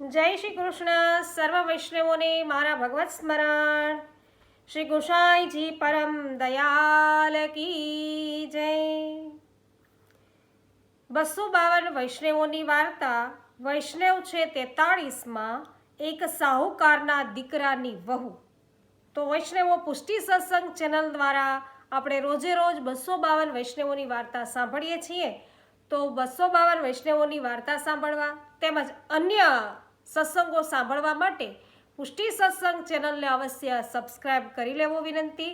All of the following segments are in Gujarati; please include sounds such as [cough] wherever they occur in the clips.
જય શ્રી કૃષ્ણ. સર્વ વૈષ્ણવોને મારા ભગવત સ્મરણ. શ્રી ગોસાઈજી પરમ દયાલ કી જય. બસો બાવન વૈષ્ણવોની વાર્તા વૈષ્ણવ છે તેતાળીસમાં એક સાહુકારના દીકરાની વહુ. તો વૈષ્ણવો પુષ્ટિ સત્સંગ ચેનલ દ્વારા આપણે રોજે રોજ બસો બાવન વૈષ્ણવોની વાર્તા સાંભળીએ છીએ. તો બસો બાવન વૈષ્ણવોની વાર્તા સાંભળવા તેમજ અન્ય સત્સંગો સાંભળવા માટે પુષ્ટિ સત્સંગ ચેનલને અવશ્ય સબસ્ક્રાઇબ કરી લેવો વિનંતી.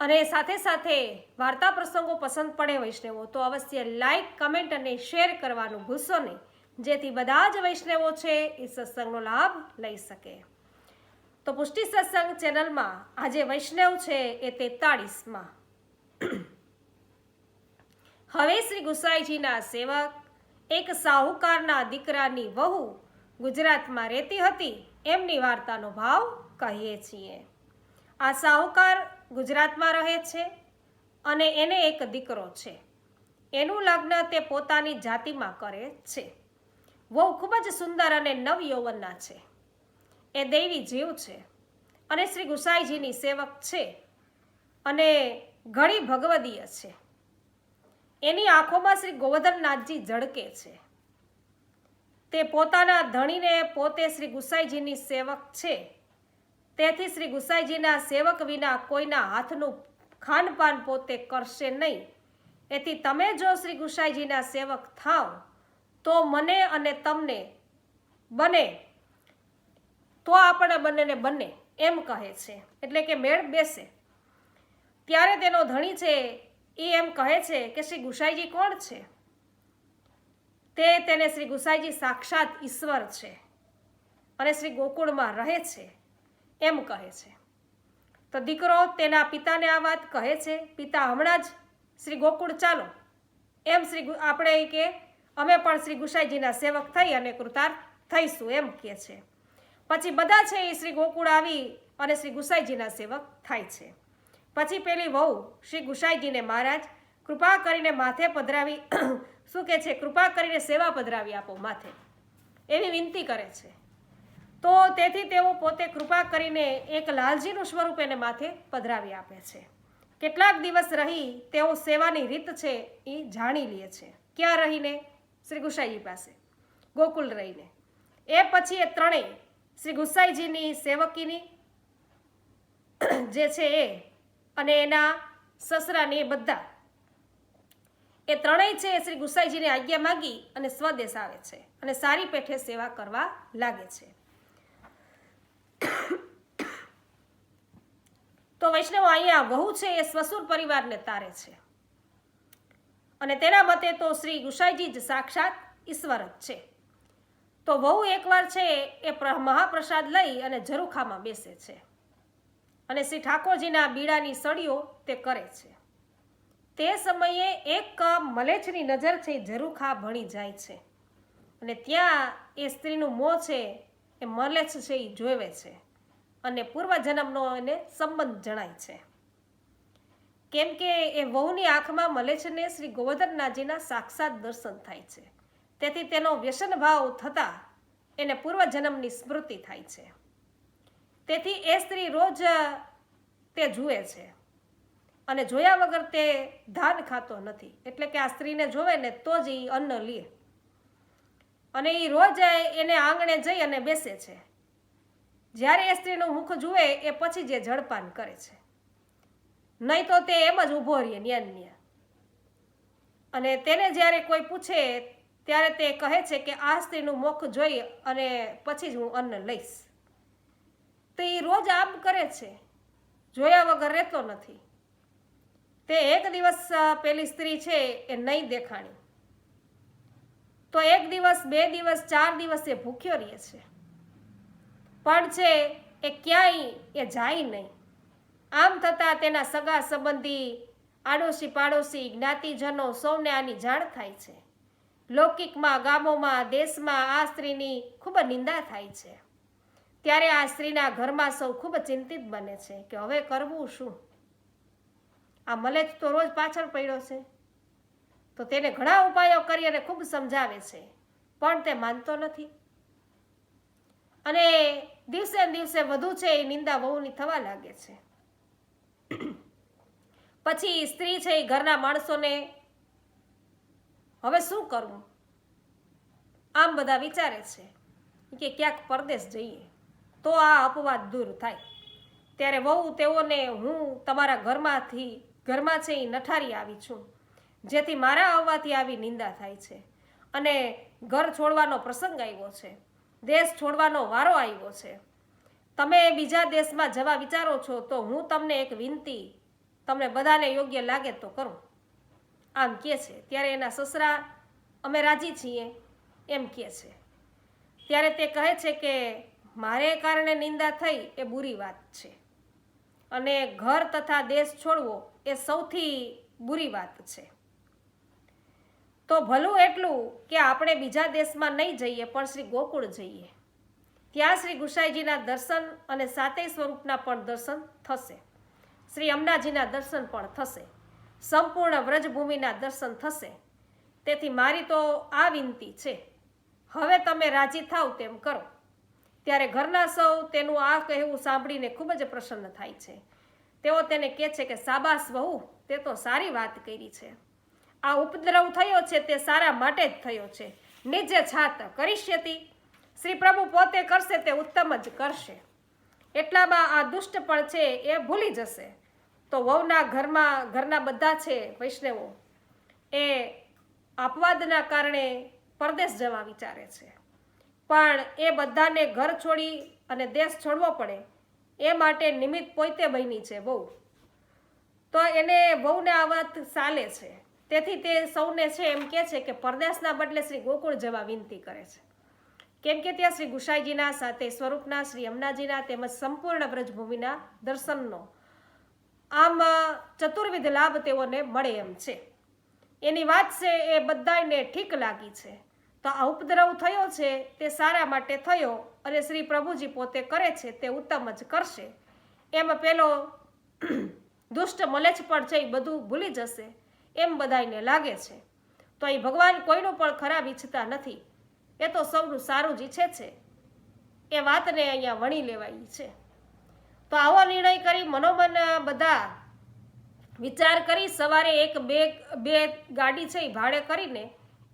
અને સાથે સાથે વાર્તા પ્રસંગો પસંદ પડે વૈષ્ણવો, તો અવશ્ય લાઇક કમેન્ટ અને શેર કરવાનું ભૂલશો નહીં. જેથી બધા જ વૈષ્ણવો છે એ સત્સંગનો લાભ લઈ શકે. તો પુષ્ટિ સત્સંગ ચેનલમાં આજે વૈષ્ણવ છે એ તેતાળીસમાં. હવે શ્રી ગુસાઈજીના સેવક એક સાહુકારના દીકરાની વહુ ગુજરાતમાં રહેતી હતી, એમની વાર્તાનો ભાવ કહીએ છીએ. આ સાહુકાર ગુજરાતમાં રહે છે અને એને એક દીકરો છે. એનું લગ્ન તે પોતાની જાતિમાં કરે છે. વહુ ખૂબ જ સુંદર અને નવ યૌવનના છે. એ દૈવી જીવ છે અને શ્રી ગુસાઈજીની સેવક છે અને ઘણી ભગવદીય છે. એની આંખોમાં શ્રી ગોવર્ધનનાથજી ઝળકે છે. તે પોતાના ધણીને પોતે શ્રી ગુસાઈજીની સેવક છે. તેથી શ્રી ગુસાઈજીના સેવક વિના કોઈના હાથનું ખાનપાન પોતે કરશે નહીં. એથી તમે જો શ્રી ગુસાઈજીના સેવક થાવ, તો મને અને તમને બને. તો આપણે બંનેને બને એમ કહે છે. એટલે કે મેળ બેસે. ત્યારે તેનો ધણી છે એ એમ કહે છે કે શ્રી ગુસાઈજી કોણ છે? તે તેને શ્રી ગુસાઈજી સાક્ષાત ઈશ્વર છે અને શ્રી ગોકુળમાં રહે છે એમ કહે છે. તો દીકરો તેના પિતાને આ વાત કહે છે, પિતા, હમણાં જ શ્રી ગોકુળ ચાલો. એમ શ્રી આપણે કે, અમે પણ શ્રી ગુસાઈજીના સેવક થઈ અને કૃતાર્થ થઈશું, એમ કહે છે. પછી બધા છે એ શ્રી ગોકુળ આવી અને શ્રી ગુસાઈજીના સેવક થાય છે. પછી પેલી વહુ, શ્રી ગુસાઈજીને મહારાજ, કૃપા કરીને માથે પધરાવી, [clears throat] શું કહે છે? કૃપા કરીને સેવા પધરાવી આપો માથે. એવી વિનંતી કરે છે. તો તેથી તેઓ પોતે કૃપા કરીને એક લાલજીનું સ્વરૂપ એને માથે પધરાવી આપે છે. કેટલાક દિવસ રહી તેઓ સેવાની રીત છે એ જાણી લે છે. ક્યાં રહીને? શ્રી ગુસાઈજી પાસે. ગોકુલ રહીને. એ પછી એ ત્રણેય, શ્રી ગુસાઈજીની સેવકીની, [clears throat] જે છે એ અને એના સસરાને એ બધા. એ ત્રણેય છે શ્રી ગુસાઈજીને આજ્ઞા માગી અને સ્વદેશ આવે છે અને સારી પેઠે સેવા કરવા લાગે છે. તો વૈષ્ણવ અહીંયા વહુ છે એ સ્વસુર પરિવારને તારે છે. અને તેના મતે તો શ્રી ગુસાઈજી જ સાક્ષાત ઈશ્વર જ છે. તો વહુ એકવાર છે એ પ્ર- મહાપ્રસાદ લઈ અને ઝરૂખામાં બેસે છે. અને શ્રી ઠાકોરજીના બીડાની સળીઓ તે કરે છે. તે સમયે એક મલેચ્છની નજર છે એ ઝરૂખા ભણી જાય છે. અને ત્યાં એ સ્ત્રીનું મોં છે, એ મલેચ્છ છે, એ જોવે છે. અને પૂર્વજન્મનો એને સંબંધ જણાય છે. કેમ કે એ વહુની આંખમાં મલેચ્છને શ્રી ગોવર્ધનનાથજીના સાક્ષાત દર્શન થાય છે. તેથી તેનો વ્યસન ભાવ થતાં એને પૂર્વજન્મની સ્મૃતિ થાય છે. તેથી એ સ્ત્રી રોજ તે જુએ છે. અને જોયા વગર તે ધાન ખાતો નથી. એટલે કે આ સ્ત્રીને જોવે ને તો જ એ અન્ન લે. અને એ રોજ એને આંગણે જઈ અને બેસે છે. જ્યારે એ સ્ત્રીનું મુખ જુએ, એ પછી જે જળપાન કરે છે. નહીં તો તે એમ જ ઊભો રહે ન્યા ને અને તેને જ્યારે કોઈ પૂછે, ત્યારે તે કહે છે કે આ સ્ત્રીનું મુખ જોઈ અને પછી જ હું અન્ન લઈશ. તો એ રોજ આમ કરે છે. જોયા વગર રહેતો નથી. તે એક દિવસ પેલી સ્ત્રી છે એ નહીં દેખાણી. તો એક દિવસ, બે દિવસ, ચાર દિવસ એ ભૂખ્યો રહે છે. પણ છે એ ક્યાંય એ જાય નહીં. આમ થતાં તેના સગા સંબંધી આડોશી પાડોશી જ્ઞાતિજનો સૌને આની જાણ થાય છે. લૌકિકમાં, ગામોમાં, દેશમાં આ સ્ત્રીની ખૂબ નિંદા થાય છે. ત્યારે આ સ્ત્રીના ઘરમાં સૌ ખૂબ ચિંતિત બને છે કે હવે કરવું શું? આ મલેજ તો રોજ પાછળ પડ્યો છે. તો તેને ઘણા ઉપાયો કરી અને ખૂબ સમજાવે છે, પણ તે માનતો નથી. અને દિવસે દિવસે વધુ છે એ નિંદા વહુની થવા લાગે છે. પછી સ્ત્રી છે એ ઘરના માણસોને હવે શું કરવું? આમ બધા વિચારે છે કે ક્યાંક પરદેશ જઈએ. તો આ અપવાદ દૂર થાય. ત્યારે વહુ તેઓને હું તમારા ઘરમાંથી, ઘરમાં છે એ નઠારી આવી છું, જેથી મારા આવવાથી આવી નિંદા થાય છે. અને ઘર છોડવાનો પ્રસંગ આવ્યો છે, દેશ છોડવાનો વારો આવ્યો છે. તમે બીજા દેશમાં જવા વિચારો છો તો હું તમને એક વિનંતી, તમને બધાને યોગ્ય લાગે તો કરું. આમ કહે છે, ત્યારે એના સસરા, અમે રાજી છીએ, એમ કહે છે. ત્યારે તે કહે છે કે મારે કારણે નિંદા થઈ એ બુરી વાત છે. અને ઘર તથા દેશ છોડવો એ સૌથી બુરી વાત છે. તો ભલું એટલું કે આપણે બીજા દેશમાં નહીં જઈએ, પણ શ્રી ગોકુળ જઈએ. ત્યાં શ્રી ગુસાઈજીના દર્શન અને સાતેય સ્વરૂપના પણ દર્શન થશે. શ્રી અમનાજીના દર્શન પણ થશે. સંપૂર્ણ વ્રજભૂમિના દર્શન થશે. તેથી મારી તો આ વિનંતી છે. હવે તમે રાજી થાવ તેમ કરો. ત્યારે ઘરના સૌ તેનું આ કહેવું સાંભળીને ખૂબ જ પ્રસન્ન થાય છે. તેઓ તેને કહે છે કે, સાબાસ વહુ, તે તો સારી વાત કરી છે. આ ઉપદ્રવ થયો છે તે સારા માટે જ થયો છે. નિજે છાત કરીશ્યતી. શ્રી પ્રભુ પોતે કરશે તે ઉત્તમ જ કરશે. એટલામાં આ દુષ્ટ પણ છે એ ભૂલી જશે. તો વહુના ઘરમાં, ઘરના બધા છે વૈષ્ણવો, એ અપવાદના કારણે પરદેશ જવા વિચારે છે. પણ એ બધાને ઘર છોડી અને દેશ છોડવો પડે. એ માટે નિમિત્ત પોતે બની છે બહુ તો એને બહુને આ વાત ચાલે છે. તેથી તે સૌને છે એમ કે છે કે પરદેશના બદલે શ્રી ગોકુળ જવા વિનંતી કરે છે. કેમ કે ત્યાં શ્રી ગુસાઈજીના સાથે સ્વરૂપના, શ્રી અમનાજીના તેમજ સંપૂર્ણ બ્રજભૂમિના દર્શનનો આમ ચતુર્વિધ લાભ તેઓને મળે એમ છે. એની વાત છે એ બધાને ઠીક લાગી છે. તો આ ઉપદ્રવ થયો છે તે સારા માટે થયો અને શ્રી પ્રભુજી પોતે કરે છે તે ઉત્તમ જ કરશે. એમ પેલો દુષ્ટ મલેચ પણ છે બધું ભૂલી જશે. એમ બધાને લાગે છે. તો એ ભગવાન કોઈનું પણ ખરાબ ઈચ્છતા નથી. એ તો સૌનું સારું જ ઈચ્છે છે. એ વાતને અહીંયા વણી લેવાઈ છે. તો આવો નિર્ણય કરી મનોમન બધા વિચાર કરી સવારે એક બે બે ગાડી છે એ ભાડે કરીને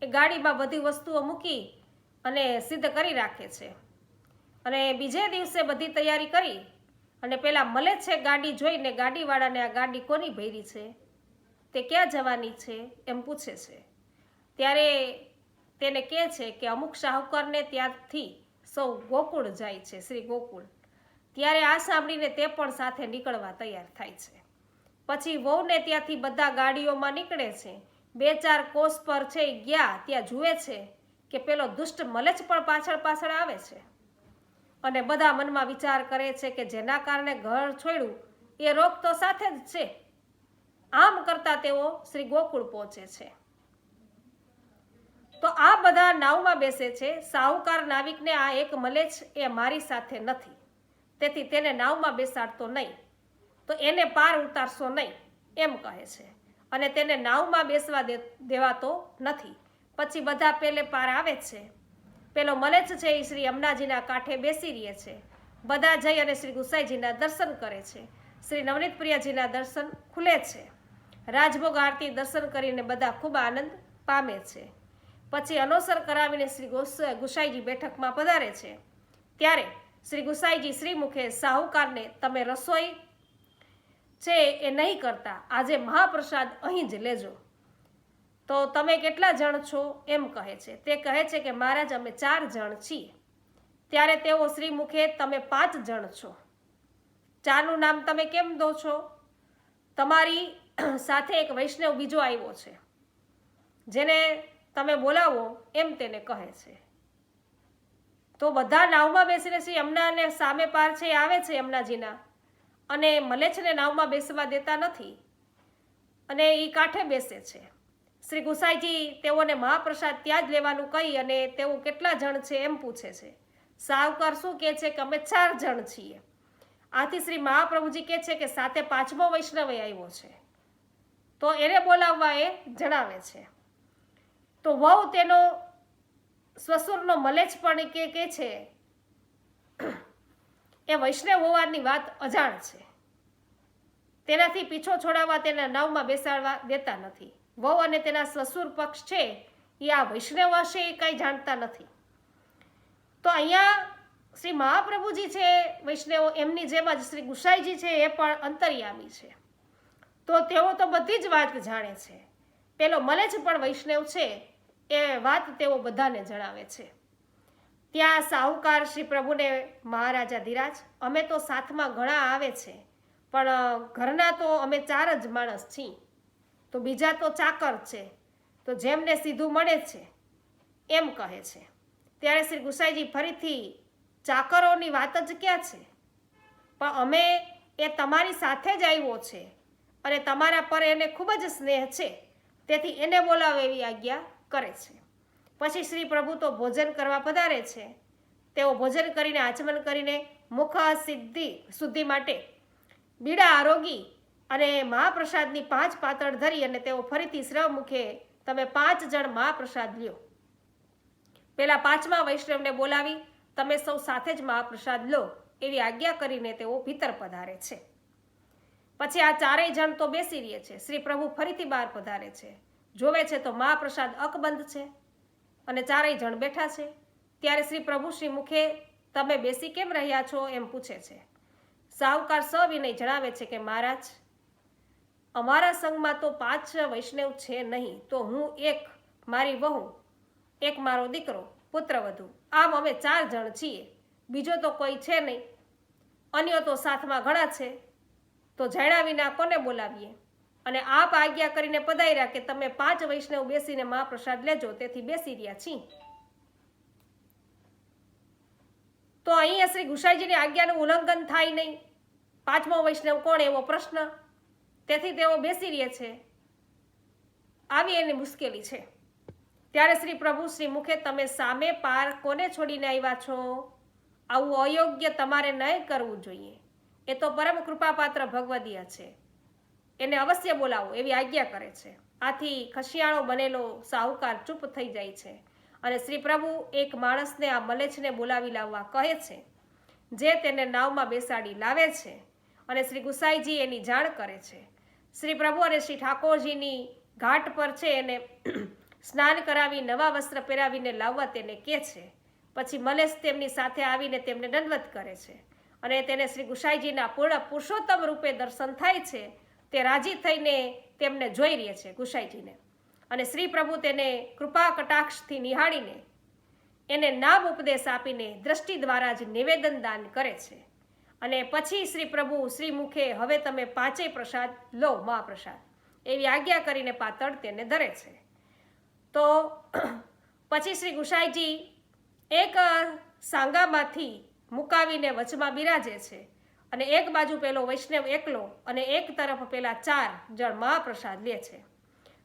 એ ગાડીમાં બધી વસ્તુઓ મૂકી અને સિદ્ધ કરી રાખે છે. અને બીજે દિવસે બધી તૈયારી કરી અને પેલા મળે છે ગાડી જોઈને ગાડીવાળાને આ ગાડી કોની ભરી છે? તે ક્યાં જવાની છે? એમ પૂછે છે. ત્યારે તેને કહે છે કે અમુક શાહુકારને ત્યાંથી સૌ ગોકુળ જાય છે, શ્રી ગોકુળ. ત્યારે આ સાંભળીને તે પણ સાથે નીકળવા તૈયાર થાય છે. પછી વહુને ત્યાંથી બધા ગાડીઓમાં નીકળે છે. બે ચાર કોષ પર છે એ ગયા, ત્યાં જુએ છે કે પેલો દુષ્ટ મલેચ પણ પાછળ પાછળ આવે છે. અને બધા મનમાં વિચાર કરે છે કે જેના કારણે ઘર છોડ્યું, એ રોગ તો સાથે જ છે. આમ કરતા તેઓ શ્રી ગોકુળ પહોંચે છે. તો આ બધા નાવમાં બેસે છે, સાહુકાર નાવિકને આ એક મલેચ એ મારી સાથે નથી. તેથી તેને નાવમાં બેસાડતો નહીં. તો એને પાર ઉતારશો નહીં, એમ કહે છે. અને તેને નાવમાં બેસવા દેવાતો નથી. પછી બધા પેલે પાર આવે છે. પેલો મલેચ છે એ શ્રી અમનાજીના કાંઠે બેસી રહે છે. બધા જઈ અને શ્રી ગુસાઈજીના દર્શન કરે છે. શ્રી નવનીત પ્રિયાજીના દર્શન ખુલે છે. રાજભોગ આરતી દર્શન કરીને બધા ખૂબ આનંદ પામે છે. પછી અનોસર કરાવીને શ્રી ગોસ- ગુસાઈજી બેઠકમાં પધારે છે. ત્યારે શ્રી ગુસાઈજી શ્રીમુખે સાહુકારને, તમે રસોઈ છે એ નહીં કરતા. આજે મહાપ્રસાદ અહીં જ લેજો. તો તમે કેટલા જણ છો એમ કહે છે. તે કહે છે કે મહારાજ, અમે ચાર જણ છીએ. ત્યારે તેઓ શ્રીમુખે તમે પાંચ જણ છો. ચારનું નામ તમે કેમ દો છો? તમારી સાથે એક વૈષ્ણવ બીજો આવ્યો છે. જેને તમે બોલાવો એમ તેને કહે છે. તો બધા નાવમાં બેસીને શ્રી યમુનાને સામે પાર છે આવે છે યમુનાજીના અને મલેચ્છને નાવમાં બેસવા દેતા નથી. અને એ કાંઠે બેસે છે. શ્રી ગુસાઈજી તેઓને મહાપ્રસાદ ત્યાં જ લેવાનું કહી અને તેઓ કેટલા જણ છે એમ પૂછે છે. સાવકાર શું કહે છે કે અમે ચાર જણ છીએ. આથી શ્રી મહાપ્રભુજી કહે છે કે સાથે પાંચમો વૈષ્ણવે આવ્યો છે. તો એને બોલાવવા એ જણાવે છે. તો વહુ તેનો સ્વસુરનો મલેચ પણ કે છે એ વૈષ્ણવ હોવાની વાત અજાણ છે. તેનાથી પીછો છોડાવવા તેના નાવમાં બેસાડવા દેતા નથી. વહુ અને તેના સસુર પક્ષ છે, એ આ વૈષ્ણવ હશે એ કાંઈ જાણતા નથી. તો અહીંયા શ્રી મહાપ્રભુજી છે વૈષ્ણવો, એમની જેમ જ શ્રી ગુસાઈજી છે એ પણ અંતર્યામી છે. તો તેઓ તો બધી જ વાત જાણે છે. પેલો મલેચ પણ વૈષ્ણવ છે એ વાત તેઓ બધાને જણાવે છે. ત્યાં સાહુકાર શ્રી પ્રભુને મહારાજા ધીરાજ, અમે તો સાથમાં ઘણા આવે છે, પણ ઘરના તો અમે ચાર જ માણસ છીએ. તો બીજા તો ચાકર છે, તો જેમને સીધું મળે છે, એમ કહે છે. ત્યારે શ્રી ગુસાઈજી ફરીથી, ચાકરોની વાત જ ક્યાં છે? પણ અમે એ તમારી સાથે જ આવ્યો છે, અને તમારા પર એને ખૂબ જ સ્નેહ છે, તેથી એને બોલાવે એવી આજ્ઞા કરે છે. પછી શ્રી પ્રભુ તો ભોજન કરવા પધારે છે. તેઓ ભોજન કરીને આચમન કરીને મુખ સિદ્ધિ શુદ્ધિ માટે બીડા આરોગી અને મહાપ્રસાદની પાંચ પાતળ ધરી અને તેઓ ફરીથી શ્રવ મુખે તમે પાંચ જણ મહાપ્રસાદ લ્યો. પેલા પાંચમા વૈષ્ણવને બોલાવી તમે સૌ સાથે જ મહાપ્રસાદ લો એવી આજ્ઞા કરીને તેઓ ભીતર પધારે છે. પછી આ ચારેય જણ તો બેસી રહે છે. શ્રી પ્રભુ ફરીથી બહાર પધારે છે. જોવે છે તો મહાપ્રસાદ અકબંધ છે. અને ચારેય જણ બેઠા છે. ત્યારે શ્રી પ્રભુ શ્રી મુખે, તમે બેસી કેમ રહ્યા છો? એમ પૂછે છે. સાહુકાર સવિનય જણાવે છે કે, મહારાજ, અમારા સંઘમાં તો પાંચ વૈષ્ણવ છે નહીં, તો હું એક, મારી વહુ, એક મારો દીકરો પુત્રવધુ આમ અમે ચાર જણ છીએ. બીજો તો કોઈ છે નહીં. અન્યો તો સાથમાં ઘણા છે. તો જાણ્યા વિના કોને બોલાવીએ? અને આપ આજ્ઞા કરીને પધાર્યા કે તમે પાંચ વૈષ્ણવ બેસીને મહાપ્રસાદ લેજો, તેથી બેસી રહ્યા છીએ. તો અહીંયા શ્રી ગુસાઈજીની આજ્ઞાનું ઉલ્લંઘન થાય નહીં. પાંચમો વૈષ્ણવ કોણ એવો પ્રશ્ન? તેથી તેઓ બેસી રહે છે. આવી એની મુશ્કેલી છે. ત્યારે શ્રી પ્રભુ શ્રી મુખે તમે સામે પાર કોને છોડીને આવ્યા છો? આવું અયોગ્ય તમારે નહીં કરવું જોઈએ. એ તો પરમ કૃપાપાત્ર ભગવદીય છે. એને અવશ્ય બોલાવો એવી આજ્ઞા કરે છે. આથી ખશિયાળો બનેલો સાહુકાર ચૂપ થઈ જાય છે અને શ્રી પ્રભુ એક માણસને આ મલેચને બોલાવી લાવવા કહે છે, જે તેને નાવમાં બેસાડી લાવે છે અને શ્રી ગુસાઈજી એની જાણ કરે છે. શ્રી પ્રભુ અને શ્રી ઠાકોરજીની ઘાટ પર છે એને [clears throat] સ્નાન કરાવી નવા વસ્ત્ર પહેરાવીને લાવવા તેને કહે છે. પછી મલેશ તેમની સાથે આવીને તેમને દંડવત કરે છે અને તેને શ્રી ગુસાઈજીના પૂર્ણ પુરુષોત્તમ રૂપે દર્શન થાય છે તે રાજી થઈને તેમને જોઈ રહે છે ગુસાઈજીને. અને શ્રી પ્રભુ તેને કૃપા કટાક્ષથી નિહાળીને એને નામ ઉપદેશ આપીને દ્રષ્ટિ દ્વારા જ નિવેદન દાન કરે છે. અને પછી શ્રી પ્રભુ શ્રી મુખે હવે તમે પાંચેય પ્રસાદ લો મહાપ્રસાદ એવી આજ્ઞા કરીને પાતળ તેને ધરે છે. તો પછી શ્રી ગુસાઈજી એક સાંગામાંથી મુકાવીને વચમાં બિરાજે છે. અને એક બાજુ પેલો વૈષ્ણવ એકલો અને એક તરફ પેલા ચાર જણ મહાપ્રસાદ લે છે.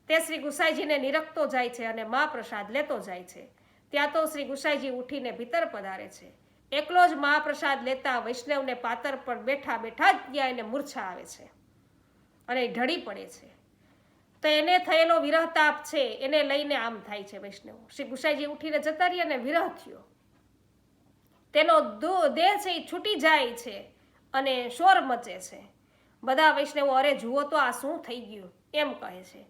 તે શ્રી ગુસાઈજીને નિરખતો જાય છે અને મહાપ્રસાદ લેતો જાય છે. ત્યાં તો શ્રી ગુસાઈજી ઉઠીને ભીતર પધારે છે. એકલો જ મહાપ્રસાદ લેતા વૈષ્ણવને પાતર પર બેઠા બેઠા જ ત્યાં એને મૂર્છા આવે છે અને ઢળી પડે છે. તો એને થયેલો વિરહ તાપ છે એને લઈને આમ થાય છે વૈષ્ણવ. શ્રી ગુસાઈજી ઉઠીને જતા રહી અને વિરહ થયો. તેનો દેહ છે એ છૂટી જાય છે. અને શોર મચે છે. બધા વૈષ્ણવો અરે જુઓ તો આ શું થઈ ગયું, એમ કહે છે.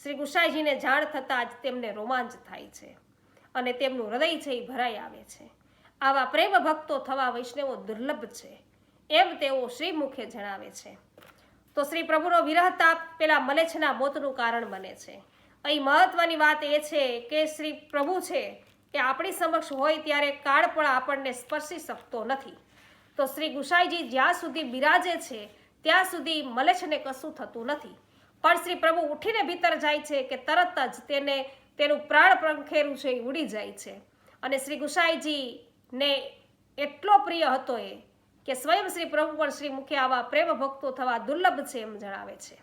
શ્રી ગુસાઈજીને જાણ થતાં જ તેમને રોમાંચ થાય છે અને તેમનું હૃદય છે એ ભરાઈ આવે છે. આવા પ્રેમ ભક્તો થવા વૈષ્ણવો દુર્લભ છે, એમ તેઓ શ્રી મુખે જણાવે છે. તો શ્રી પ્રભુનો વિરહ તાપ પેલા મલેચ્છના મોતનું કારણ બને છે. અહીં મહત્વની વાત એ છે કે શ્રી પ્રભુ છે કે આપણી સમક્ષ હોય ત્યારે કાળ પણ આપણને સ્પર્શી શકતો નથી. તો શ્રી ગુસાઈજી જ્યાં સુધી બિરાજે છે, ત્યાં સુધી મલેચ્છને કશું થતું નથી. પણ શ્રી પ્રભુ ઉઠીને ભીતર જાય છે કે તરત જ તેને, તેનું પ્રાણ પંખેરું છે એ ઉડી જાય છે. અને શ્રી ગુસાઈજીને એટલો પ્રિય હતો એ કે સ્વયં શ્રી પ્રભુ પણ શ્રી મુખે આવા પ્રેમ ભક્તો થવા દુર્લભ છે એમ જણાવે છે.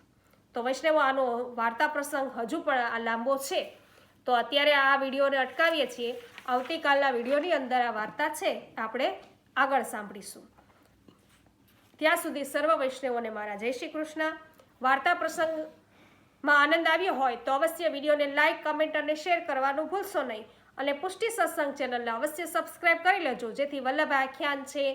તો વૈષ્ણવો, આનો વાર્તા પ્રસંગ હજુ પણ આ લાંબો છે. તો અત્યારે આ વિડીયોને અટકાવીએ છીએ. આવતીકાલના વિડીયોની અંદર આ વાર્તા છે. આપણે આગળ સાંભળીશું. ત્યાં સુધી સર્વ વૈષ્ણવોને મારા જય શ્રી કૃષ્ણ. વાર્તા પ્રસંગમાં આનંદ આવ્યો હોય તો અવશ્ય વિડીયોને લાઇક કમેન્ટ અને શેર કરવાનું ભૂલશો નહીં. અને પુષ્ટિ સત્સંગ ચેનલને અવશ્ય સબસ્ક્રાઇબ કરી લેજો. જેથી વલ્લભ આખ્યાન છે,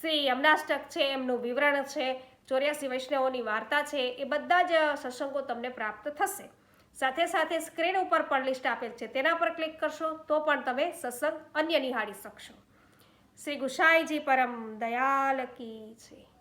શ્રી યમનાષ્ટક છે, એમનું વિવરણ છે, ચોર્યાસી વૈષ્ણવોની વાર્તા છે, એ બધા જ સત્સંગો તમને પ્રાપ્ત થશે. સાથે સાથે સ્ક્રીન ઉપર પણ લિસ્ટ આપેલ છે. તેના પર ક્લિક કરશો તો પણ તમે સત્સંગ અન્ય નિહાળી શકશો. શ્રી ગુસાઈજી પરમ દયાલ કી છે.